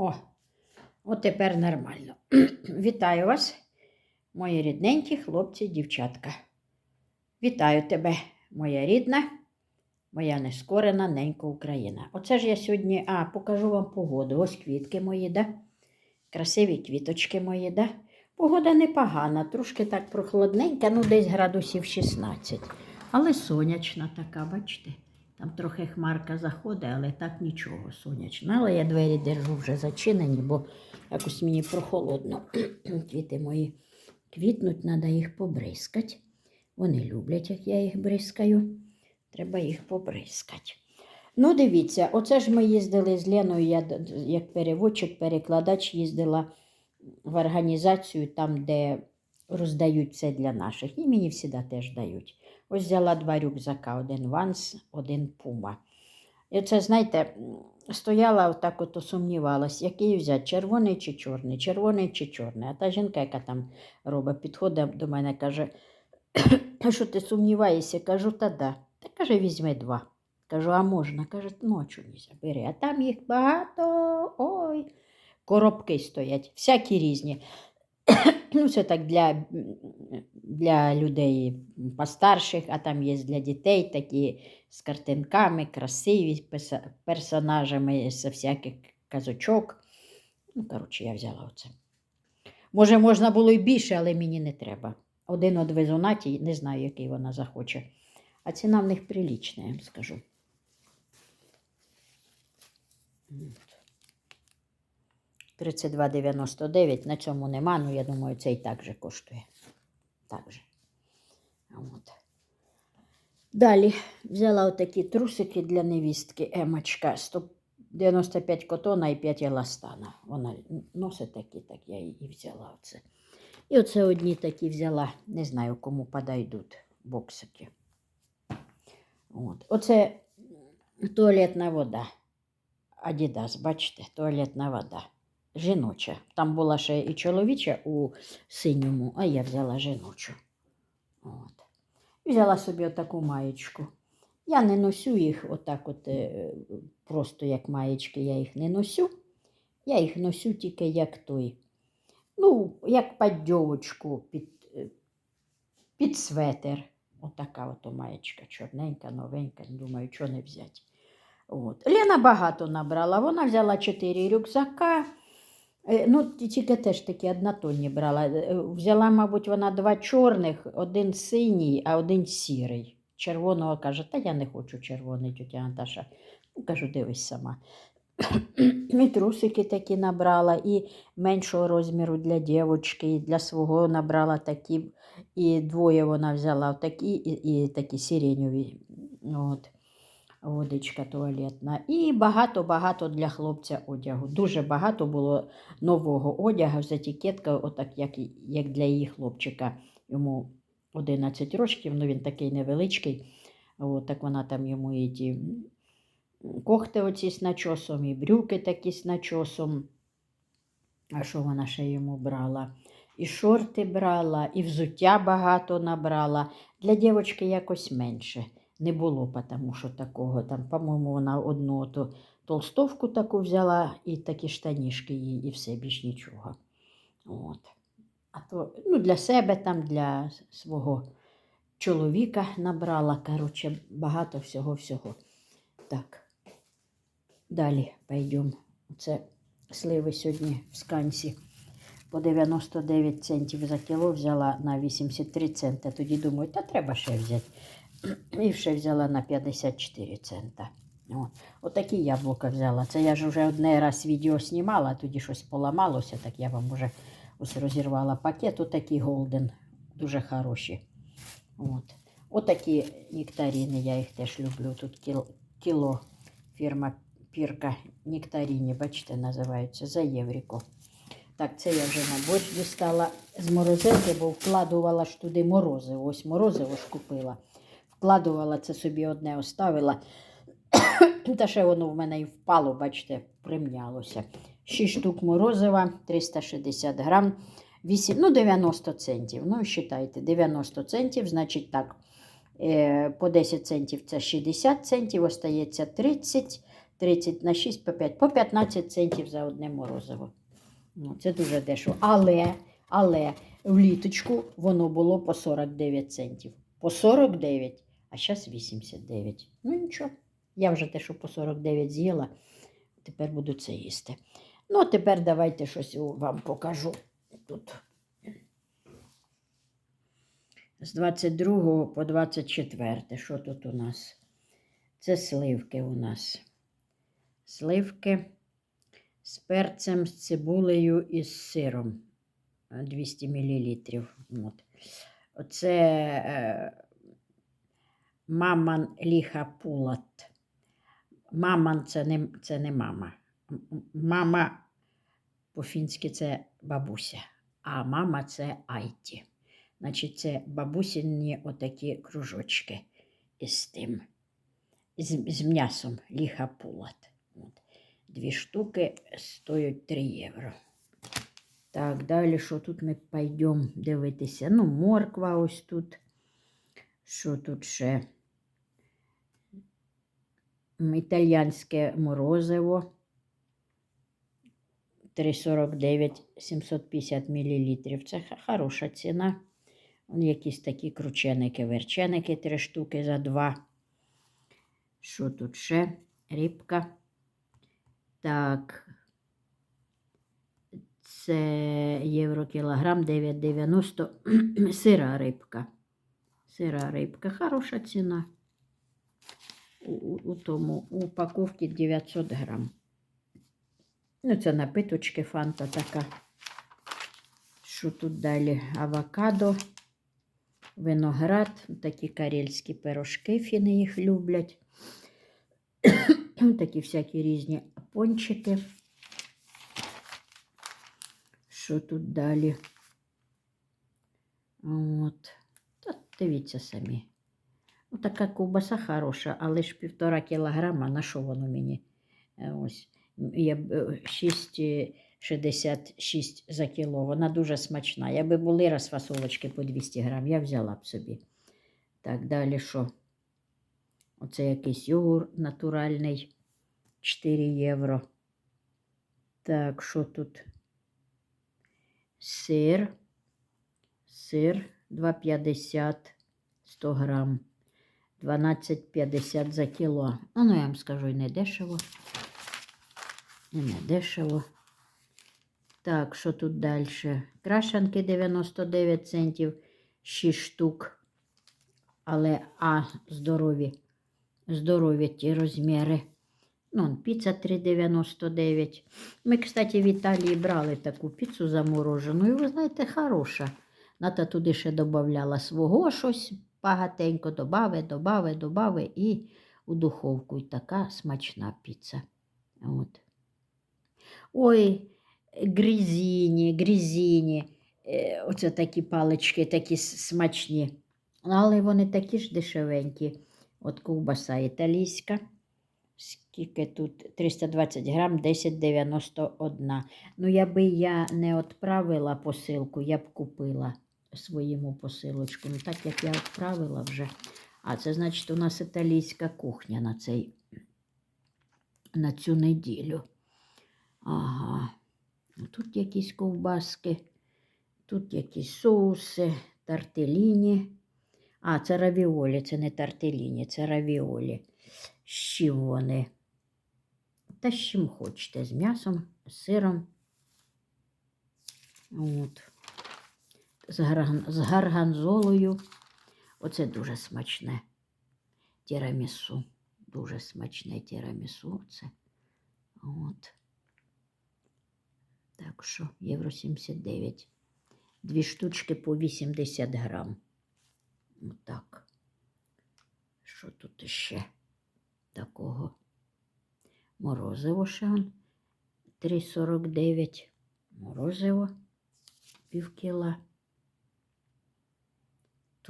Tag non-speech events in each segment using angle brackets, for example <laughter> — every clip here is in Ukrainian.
О, от тепер нормально. <clears throat> Вітаю вас, мої рідненькі хлопці дівчатка. Вітаю тебе, моя рідна, моя нескорена ненька Україна. Оце ж я сьогодні, а, покажу вам погоду. Ось квітки мої, да? Красиві квіточки мої, да? Погода непогана, трошки так прохладненька, ну десь градусів 16. Але сонячна така, бачите? Там трохи хмарка заходить, але так нічого сонячно. Але я двері держу вже зачинені, бо якось мені прохолодно. <clears throat> Квіти мої квітнуть, треба їх побризкати. Вони люблять, як я їх бризкаю. Треба їх побризкати. Ну, дивіться, оце ж ми їздили з Леною, я як переводчик, перекладач їздила в організацію, там, де роздають все для наших. І мені всіда теж дають. Ось взяла два рюкзака, один Ванс, один Пума. І це, знаєте, стояла отак от сумнівалась, який взяти, червоний чи чорний, червоний чи чорний. А та жінка, яка там робить, підходить до мене, каже, що ти сумніваєшся? Кажу, та да. Та каже, візьми два. Кажу, а можна? Каже, ночу не бери. А там їх багато. Ой. Коробки стоять, всякі різні. <coughs> Ну, це так для, для людей постарших, а там є для дітей такі з картинками, красиві персонажами з всяких казочок. Ну, коротше, я взяла оце. Може, можна було й більше, але мені не треба. Один одвезу Наті, не знаю, який вона захоче. А ціна в них прилічна, я вам скажу. От. 32,99. На цьому нема, ну я думаю, це і так же коштує. Так же. От. Далі взяла отакі трусики для невістки Емочка. 195 котона і 5 еластана. Вона носить такі, так я і взяла оце. І оце одні такі взяла, не знаю, кому подойдуть боксики. От. Оце туалетна вода. Адідас, бачите, туалетна вода. Жіноча. Там була ще і чоловіча у синьому, а я взяла жіночу. От. Взяла собі отаку маєчку. Я не носю їх отак, от, е, просто як маєчки, я їх не носю. Я їх носю тільки як той. Ну, як падьовочку під, е, під светер. Отака от маєчка, чорненька, новенька. Думаю, чого не взяти. От. Лена багато набрала. Вона взяла 4 рюкзака. Е, Ну, тільки теж такі однотонні брала. Е, Взяла, мабуть, вона два чорних, один синій, а один сірий. Червоного каже, та я не хочу червоний, тетя Наташа. Ну, кажу, дивись сама. <clears throat> І трусики такі набрала, і меншого розміру для дівчинки, і для свого набрала такі, і двоє вона взяла такі, і, і такі сиреньові. От водичка туалетна. І багато-багато для хлопця одягу. Дуже багато було нового одягу з етикеткою, отак, як, як для її хлопчика. Йому 11 років, ну він такий невеличкий. От, так вона там йому і ті м, когти оці з начосом, і брюки такі з начосом. А що вона ще йому брала? І шорти брала, і взуття багато набрала. Для дівчинки якось менше не було, тому що такого. Там, по-моєму, вона одну ту толстовку таку взяла і такі штанішки їй, і все, більш нічого. От. А то ну, для себе, там, для свого чоловіка набрала, коротше, багато всього-всього. Так. Далі пойдемо. Це сливи сьогодні в сканці. По 99 центів за кіло взяла на 83 цента. Тоді думаю, та треба ще взяти. І ще взяла на 54 цента. О, отакі яблука взяла. Це я ж вже одне раз відео знімала, тоді щось поламалося, так я вам вже ось розірвала пакет. Отакі голден, дуже хороші. От. Отакі нектарини, я їх теж люблю. Тут кіло, фірма Пірка нектаріні, бачите, називаються за євріко. Так, це я вже на борщ дістала з морозилки, бо вкладувала ж туди морозиво. Ось морозиво ж купила. Вкладувала це собі одне, оставила. <coughs> Та ще воно в мене і впало, бачите, примнялося. 6 штук морозива, 360 грам, 8, ну 90 центів. Ну, вважайте, 90 центів, значить так, е, по 10 центів це 60 центів, остається 30, 30 на 6 по 5, по 15 центів за одне морозиво. Ну, це дуже дешево. Але, але в літочку воно було по 49 центів. По 49, а зараз 89. Ну нічого. Я вже те, що по 49 з'їла, тепер буду це їсти. Ну, а тепер давайте щось вам покажу тут. З 22 по 24. Що тут у нас? Це сливки у нас. Сливки з перцем, з цибулею і з сиром. Е, 200 мл. От. Оце е, маман ліха пулат. Маман це не, це не мама. Мама по-фінськи це бабуся, а мама це айті. Значить, це бабусині отакі кружочки із тим, з, з м'ясом ліха пулат. Дві штуки стоять 3 євро. Так, далі, що тут ми пойдемо дивитися? Ну, морква ось тут. Що тут ще? Італьянське морозиво. 3,49 750 мл. Це хороша ціна. Вон якісь такі крученики, верченики, три штуки за два. Що тут ще? Рибка. Так. Це євро кілограм 9,90. Сира рибка. Сира рибка. Хороша ціна. У, у, тому у упаковці 900 грам. Ну, це напиточки фанта така. Що тут далі? Авокадо, виноград, такі карельські пирожки, фіни їх люблять. такі всякі різні пончики. Що тут далі? От. Та дивіться самі. Ну, така ковбаса хороша, але ж півтора кілограма, на що воно мені? Е, Ось. Я е, 6,66 за кіло. Вона дуже смачна. Я би були раз фасолочки по 200 грам, я взяла б собі. Так, далі що? Оце якийсь йогурт натуральний. 4 євро. Так, що тут? Сир. Сир 2,50 100 грам. 12,50 за кіло. Ну, я вам скажу, і не дешево. І не дешево. Так, що тут далі? Крашанки 99 центів, 6 штук. Але а здорові. Здорові ті розміри. Ну, піца 3,99. Ми, кстати, в Італії брали таку піцу заморожену. І ви знаєте, хороша. Ната туди ще додавала свого щось багатенько, добави, добави, добави і у духовку. І така смачна піца. От. Ой, грізіні, грізіні. Е, Оце такі палички, такі смачні. Але вони такі ж дешевенькі. От ковбаса італійська. Скільки тут? 320 грам, 10,91. Ну, я би я не відправила посилку, я б купила своєму посилочку. Ну, так як я відправила вже. А це значить, у нас італійська кухня на, цей, на цю неділю. Ага. Ну, Тут якісь ковбаски, тут якісь соуси, тартеліні. А, це равіолі, це не тартеліні, це равіолі. З чим вони? Та з чим хочете, з м'ясом, з сиром. От. З, гарганзолою. Оце дуже смачне. Тірамісу. Дуже смачне тірамісу. Це. От. Так що, євро 79. Дві штучки по 80 грам. Отак. Що тут ще такого? Морозиво ще 3,49. Морозиво пів кіла.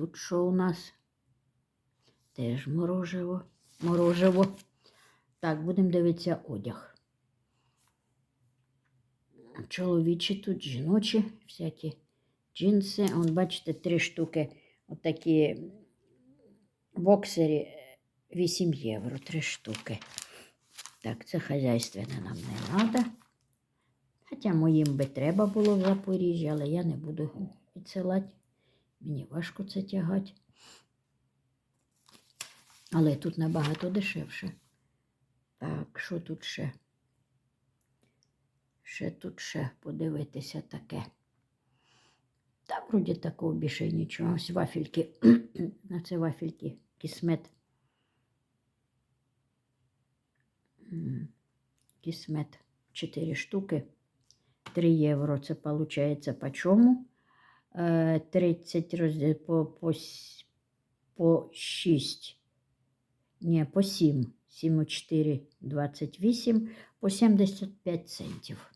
Тут що у нас? Теж мороживо. Мороживо. Так, будемо дивитися одяг. Чоловічі тут, жіночі, всякі джинси. Он, бачите, три штуки. Отакі боксері 8 євро, три штуки. Так, це хазяйственне нам не треба. Хоча моїм би треба було в Запоріжжі, але я не буду відсилати. Мені важко це тягати. Але тут набагато дешевше. Так, що тут ще? Ще тут ще подивитися таке. Та вроді такого більше нічого. Ось вафельки. <clears throat> На це вафельки. Кісмет. Кісмет. 4 штуки. 3 євро. Це виходить по чому? Е, 30 розділ по, по, по 6. Ні, по 7. 7 4, 28, по 75 центів.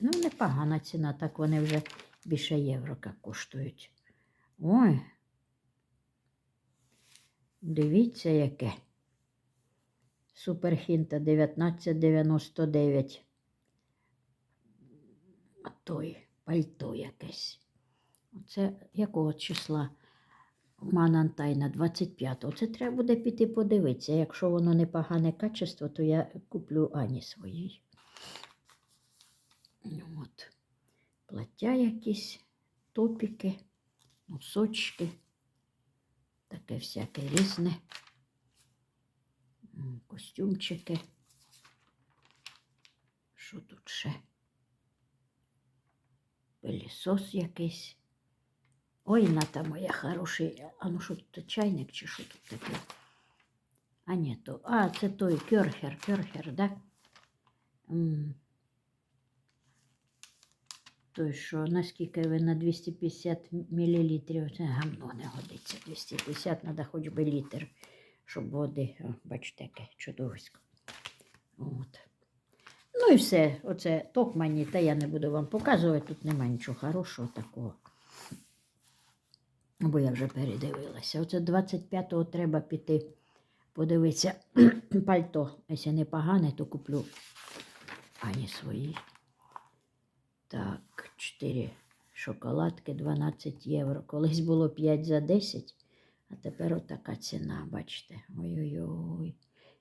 Ну, непогана ціна, так вони вже більше євро як коштують. Ой. Дивіться, яке. Суперхінта 1999. А той пальто якесь. Оце якого числа? Манантайна 25. Оце треба буде піти подивитися. Якщо воно непогане качество, то я куплю Ані своїй. От. Плаття якісь, топіки, носочки. Таке всяке різне. Костюмчики. Що тут ще? Пилісос якийсь. Ой, Ната моя хороший. А ну що тут чайник чи що тут таке? А ні. А, це той кьорхер, кьорхер, да? М. Той, що наскільки ви на 250 мл, це гамно не годиться. 250 треба хоч би літр, щоб води. О, бачите, яке чудовисько. От. Ну і все. Оце токмані, та я не буду вам показувати, тут немає нічого хорошого такого. Бо я вже передивилася. Оце 25-го треба піти подивитися <clears throat> пальто. Якщо не погане, то куплю Ані свої. Так, 4 шоколадки 12 євро. Колись було 5 за 10, а тепер отака ціна, бачите. Ой-ой-ой.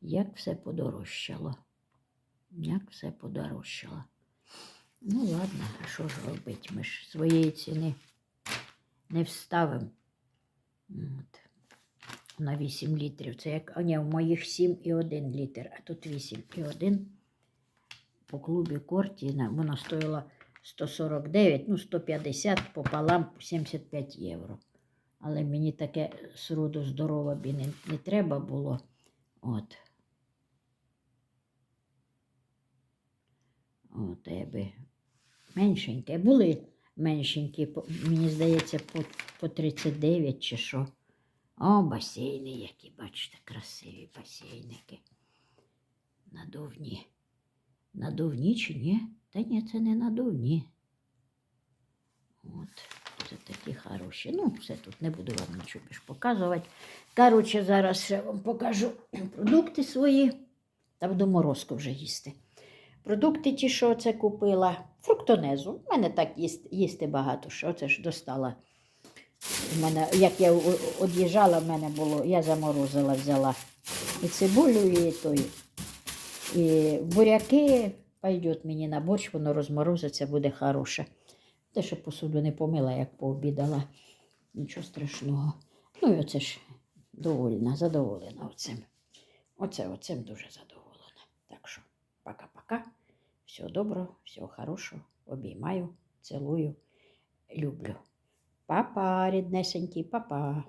Як все подорожчало. Як все подорожчало. Ну, ладно, а що ж робити? Ми ж своєї ціни не вставимо. От. На 8 літрів. Це як, а ні, в моїх 7 і 1 літр, а тут 8 і 1. По клубі Корті на- воно стоїло 149, ну 150 пополам 75 євро. Але мені таке сроду здорово б не, не треба було. От. От, я би меншеньке. Були меншенькі, мені здається, по, по 39 чи що. О, басейни, які, бачите, красиві басейники. Надувні. Надувні чи ні? Та ні, це не надувні. От, це такі хороші. Ну, все тут не буду вам нічого показувати. Коротше, зараз ще вам покажу <clears throat> продукти свої. Та буду морозку вже їсти. Продукти ті, що це купила. Фруктонезу. У мене так їсти, їсти багато, що це ж достала. У мене, як я од'їжджала, в мене було, я заморозила, взяла і цибулю, і той. І буряки пойдет мені на борщ, воно розморозиться, буде хороше. Те, що посуду не помила, як пообідала. Нічого страшного. Ну і оце ж довольна, задоволена оцим. Оце, оцим дуже задоволена. Так що, пока-пока. Всього доброго, всього хорошого. Обіймаю, цілую, люблю. Папа, ріднесенький, папа.